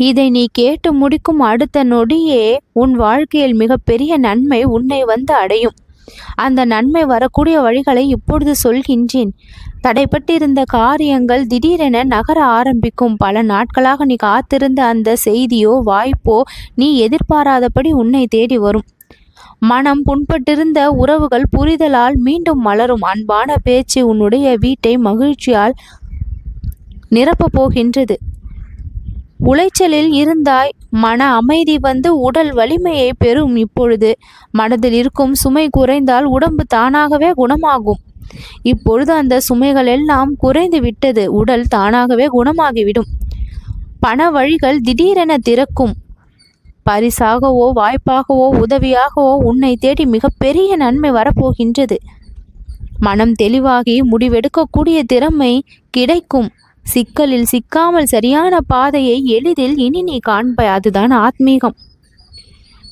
இதை நீ கேட்டு முடிக்கும் அடுத்த நொடியே உன் வாழ்க்கையில் மிகப்பெரிய நன்மை உன்னை வந்து அடையும். அந்த நன்மை வரக்கூடிய வழிகளை இப்பொழுது சொல்கின்றேன். தடைப்பட்டிருந்த காரியங்கள் திடீரென நகர ஆரம்பிக்கும். பல நாட்களாக நீ காத்திருந்த அந்த செய்தியோ வாய்ப்போ நீ எதிர்பாராதபடி உன்னை தேடி வரும். மனம் புண்பட்டிருந்த உறவுகள் புரிதலால் மீண்டும் மலரும். அன்பான பேச்சு உன்னுடைய வீட்டை மகிழ்ச்சியால் நிரப்பப் போகின்றது. உளைச்சலில் இருந்தாய். மன அமைதி வந்து உடல் வலிமையை பெறும் இப்பொழுது. மனதில் இருக்கும் சுமை குறைந்தால் உடம்பு தானாகவே குணமாகும். இப்பொழுது அந்த சுமைகள் எல்லாம் குறைந்து விட்டது. உடல் தானாகவே குணமாகிவிடும். பண வழிகள் திடீரென திறக்கும். பரிசாகவோ வாய்ப்பாகவோ உதவியாகவோ உன்னை தேடி மிகப்பெரிய நன்மை வரப்போகின்றது. மனம் தெளிவாகி முடிவெடுக்கக்கூடிய திறமை கிடைக்கும். சிக்கலில் சிக்காமல் சரியான பாதையை எளிதில் இனி நீ காண்பாய் அதுதான் ஆத்மீகம்.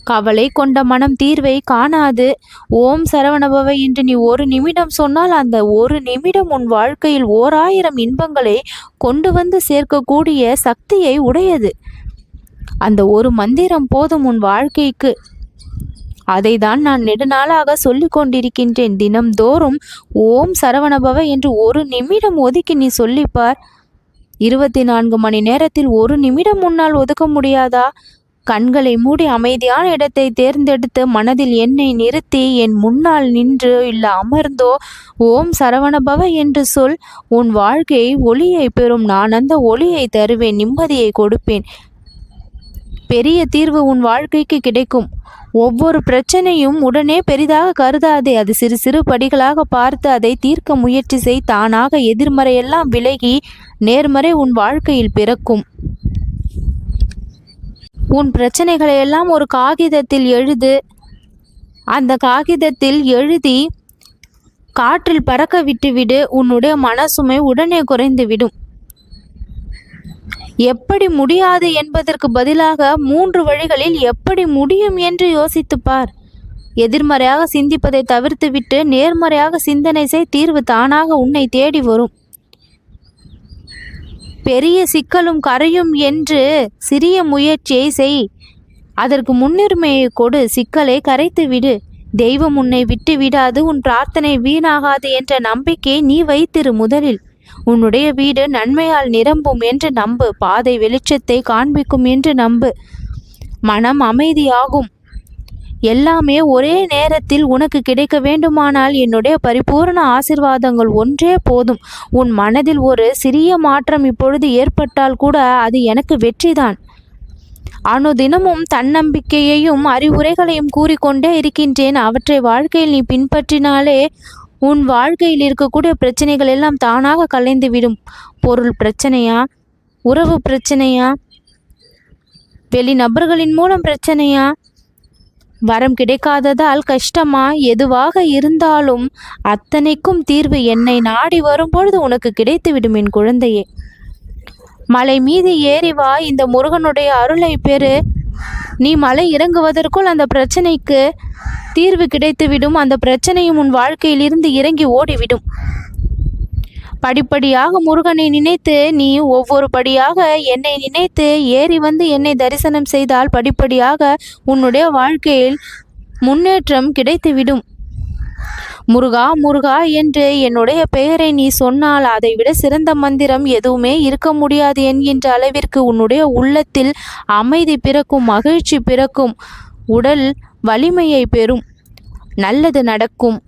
கவலை கொண்ட மனம் தீர்வை காணாது. ஓம் சரவணபவை என்று நீ ஒரு நிமிடம் சொன்னால் அந்த ஒரு நிமிடம் உன் வாழ்க்கையில் ஓர் ஆயிரம் இன்பங்களை கொண்டு வந்து சேர்க்கக்கூடிய சக்தியை உடையது. அந்த ஒரு மந்திரம் போதும் உன் வாழ்க்கைக்கு. அதை தான் நான் நெடுநாளாக சொல்லிக் கொண்டிருக்கின்றேன். தினம்தோறும் ஓம் சரவணபவ என்று ஒரு நிமிடம் ஒதுக்கி நீ சொல்லிப்பார். இருபத்தி நான்கு மணி நேரத்தில் ஒரு நிமிடம் முன்னால் ஒதுக்க முடியாதா? கண்களை மூடி அமைதியான இடத்தை தேர்ந்தெடுத்து மனதில் என்னை நிறுத்தி என் முன்னால் நின்று இல்ல அமர்ந்தோ. ஓம் சரவணபவ என்று சொல். உன் வாழ்க்கையை ஒளியை பெறும். நான் அந்த ஒளியை தருவேன் நிம்மதியை கொடுப்பேன். பெரிய தீர்வு உன் வாழ்க்கைக்கு கிடைக்கும். ஒவ்வொரு பிரச்சனையும் உடனே பெரிதாக கருதாதே. அது சிறு சிறு படிகளாக பார்த்து அதை தீர்க்க முயற்சி செய். தானாக எதிர்மறையெல்லாம் விலகி நேர்மறை உன் வாழ்க்கையில் பிறக்கும். உன் பிரச்சனைகளை எல்லாம் ஒரு காகிதத்தில் எழுது. அந்த காகிதத்தில் எழுதி காற்றில் பறக்க விட்டுவிடு. உன்னுடைய மனசுமை உடனே குறைந்துவிடும். எப்படி முடியாது என்பதற்கு பதிலாக மூன்று வழிகளில் எப்படி முடியும் என்று யோசித்துப்பார். எதிர்மறையாக சிந்திப்பதை தவிர்த்துவிட்டு நேர்மறையாக சிந்தனை செய். தீர்வு தானாக உன்னை தேடி வரும். பெரிய சிக்கலும் கரையும் என்று சிறிய முயற்சியை செய். அதற்கு முன்னுரிமையை கொடு. சிக்கலை கரைத்து விடு. தெய்வம் உன்னை விட்டு விடாது. உன் பிரார்த்தனை வீணாகாது என்ற நம்பிக்கை நீ வைத்திரு முதலில். உன்னுடைய வீடு நன்மையால் நிரம்பும் என்று நம்பு. பாதை வெளிச்சத்தை காண்பிக்கும் என்று நம்பு. மனம் அமைதியாகும். எல்லாமே ஒரே நேரத்தில் உனக்கு கிடைக்க வேண்டுமானால் என்னுடைய பரிபூர்ண ஆசிர்வாதங்கள் ஒன்றே போதும். உன் மனதில் ஒரு சிறிய மாற்றம் இப்பொழுது ஏற்பட்டால் கூட அது எனக்கு வெற்றிதான். அனுதினமும் தன்னம்பிக்கையையும் அறிவுரைகளையும் கூறிக்கொண்டே இருக்கின்றேன். அவற்றை வாழ்க்கையில் நீ பின்பற்றினாலே உன் வாழ்க்கையில் இருக்கக்கூடிய பிரச்சனைகள் எல்லாம் தானாக கலைந்துவிடும். பொருள் பிரச்சனையா? உறவு பிரச்சனையா? வெளி நபர்களின் மூலம் பிரச்சனையா? வரம் கிடைக்காததால் கஷ்டமா? எதுவாக இருந்தாலும் அத்தனைக்கும் தீர்வு என்னை நாடி வரும்பொழுது உனக்கு கிடைத்துவிடும் என் குழந்தையே. மலை மீது ஏறி வா. இந்த முருகனுடைய அருளை பெறு. நீ மலை இறங்குவதற்குள் அந்த பிரச்சனைக்கு தீர்வு கிடைத்துவிடும். அந்த பிரச்சனையும் உன் வாழ்க்கையிலிருந்து இறங்கி ஓடிவிடும். படிப்படியாக முருகனை நினைத்து நீ ஒவ்வொரு படியாக என்னை நினைத்து ஏறி வந்து என்னை தரிசனம் செய்தால் படிப்படியாக உன்னுடைய வாழ்க்கையில் முன்னேற்றம் கிடைத்துவிடும். முருகா முருகா என்று என்னுடைய பெயரை நீ சொன்னால் அதை விட சிறந்த மந்திரம் எதுவுமே இருக்க முடியாது என்கின்ற அளவிற்கு உன்னுடைய உள்ளத்தில் அமைதி பிறக்கும் மகிழ்ச்சி பிறக்கும் உடல் வலிமையை பெறும். நல்லது நடக்கும்.